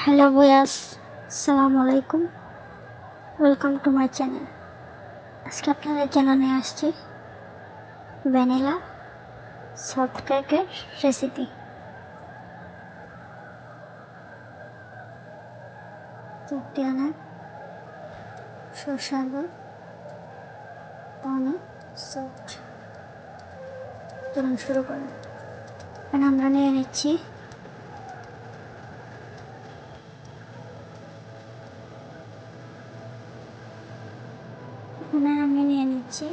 Hello বয়াস, সালাম আলাইকুম। Welcome to my channel আজকে আপনাদের জন্য নিয়ে আসছি ভ্যানিলা সফট কেকের রেসিপি কেকটি অনেক সুস্বাদু অনেক সফট চলুন শুরু করুন আমরা নিয়ে নিচ্ছি এখানে আমি নিয়ে নিচ্ছি।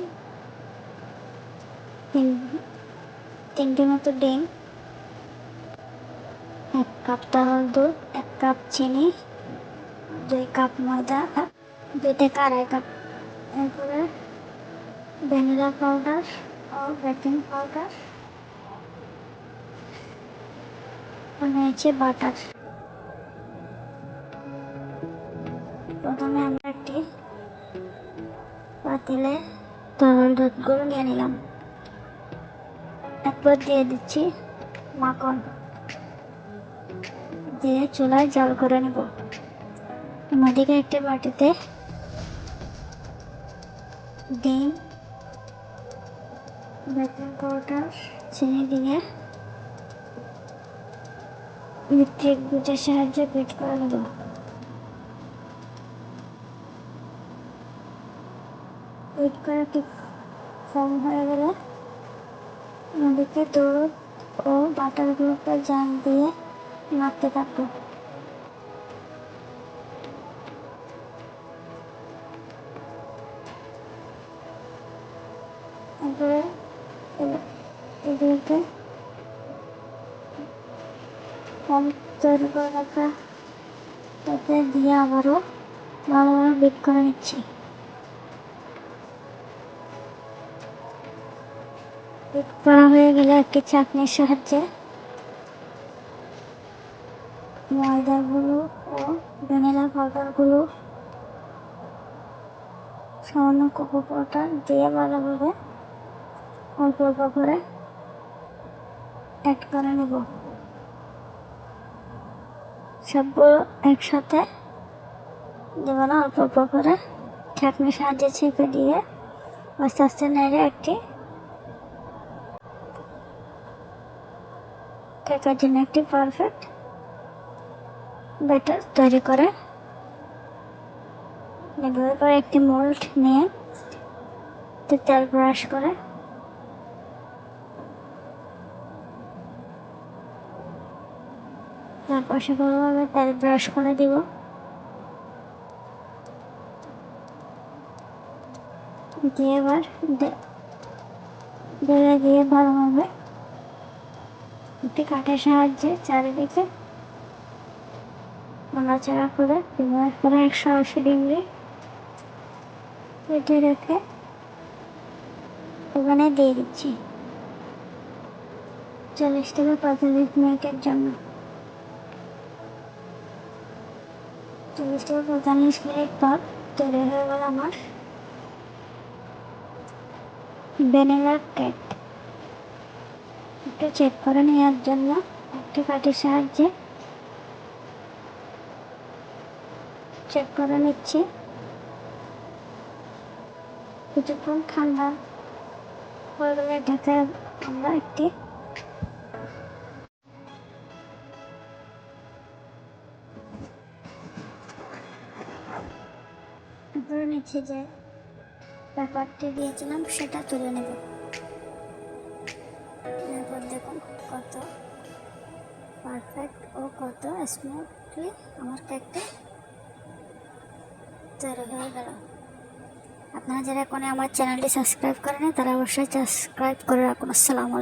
তিন, তিনটে মতো ডিম। এক কাপ তরল দুধ, এক কাপ চিনি, দুই কাপ ময়দা, দুই থেকে আড়াই কাপ এরপরে ভ্যানিলা পাউডার ও বেকিং পাউডার। নিয়েছি বাটার। পাতিলে তরল দুধগুলো নিয়ে নিলাম। এরপর দিয়ে দিচ্ছি মাখন। দিয়ে চুলায় জল করে নেব। অন্যদিকে একটি বাটিতে ডিম, বেকিং পাউডার, চিনি দিয়ে ইলেকট্রিক বিটের সাহায্যে বিট করে নেব। ওয়েট করে একটু ফর্ম হয়ে গেলে নদীতে দুধ ও বাটারগুলোকে জাল দিয়ে নাড়তে থাকব। তৈরি করে রাখা, তাতে দিয়ে আবারও ভালোভাবে বিট করে নিচ্ছি। করা হয়ে গেলে একটি চাটনির সাহায্যে? ময়দাগুলো ও ভ্যানিলা পাউডারগুলো সামান্য কোকো পাউডার দিয়ে ভালোভাবে অল্প অল্প করে অ্যাড করে নেব। সবগুলো একসাথে দেবো না, অল্প অল্প করে। চাটনির সাহায্যে চেপে দিয়ে আস্তে আস্তে নেড়ে একটি কেকের জন্য একটি পারফেক্ট ব্যাটার তৈরি করে। করে একটি মোল্ড নিয়ে তেল ব্রাশ করে। তারপর সে ভালোভাবে তেল ব্রাশ করে দিব। দিয়ে এবার দিয়ে ভালোভাবে একটি কাঠের সাহায্যে চারিদিকে নাড়াচাড়া করে ব্যবহার করে একশো আশি ডিগ্রি কেটে রেখে ওখানে দিয়ে দিচ্ছি। চল্লিশ থেকে পঁয়তাল্লিশ মিনিটের জন্য। চল্লিশ থেকে পঁয়তাল্লিশ মিনিট পর তৈরি হয়ে গেল আমার ভ্যানিলার কেক একটু চেক করে নেওয়ার জন্য। একটি কাঠের সাহায্যে। চেক করে নিচ্ছি। কিছুক্ষণ ঠান্ডা হয়ে গেলে এটাকে আমরা একটি তারপরে নিচে যে ব্যাপারটি দিয়েছিলাম, সেটা তুলে নেব। স্মুথলি আমার কেকটা তৈরি হয়ে গেল। আপনারা যারা এখনও আমার চ্যানেলটি সাবস্ক্রাইব করেন তারা অবশ্যই সাবস্ক্রাইব করে রাখুন। আসসালামু